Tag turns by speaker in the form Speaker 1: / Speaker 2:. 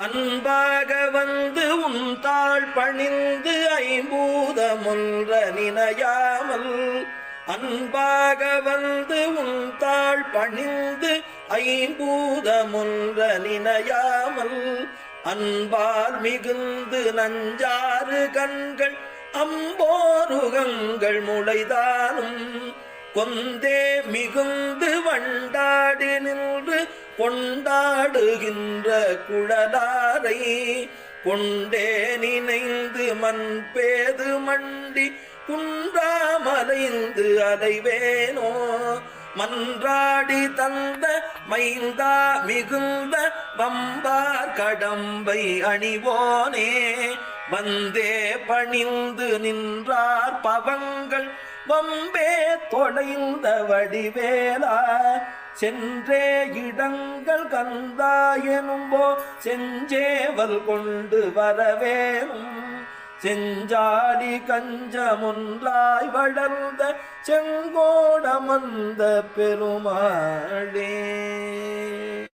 Speaker 1: அன்பாக வந்து உன் தாழ் பணிந்து ஐம்பூதமொன்ற நினையாமல் அன்பாக வந்து உன் தாழ் பணிந்து ஐம்பூதமொன்ற நினையாமல் அன்பால் மிகுந்து நஞ்சாறு கண்கள் அம்போருகங்கள் முளைதானும் கொந்தே மிகுந்து வண்டாடி நின்று கொண்டாடுகின்ற குழலாரை கொண்டே நினைந்து மண் பேது மண்டி குன்றாமலைந்து அலைவேனோ? மன்றாடி தந்த மைந்தா மிகுந்த வம்பார் கடம்பை அணிவோனே? வந்தே பணிந்து நின்றார் பவங்கள் வம்பே தொலைந்த வடிவேலா. சென்றே இடங்கள் கந்தாயனும்போ செஞ்சேவல் கொண்டு வரவேணும் செஞ்சாலி கஞ்சமுன்றாய் வளர்ந்த செங்கோடமந்த பெருமாளே.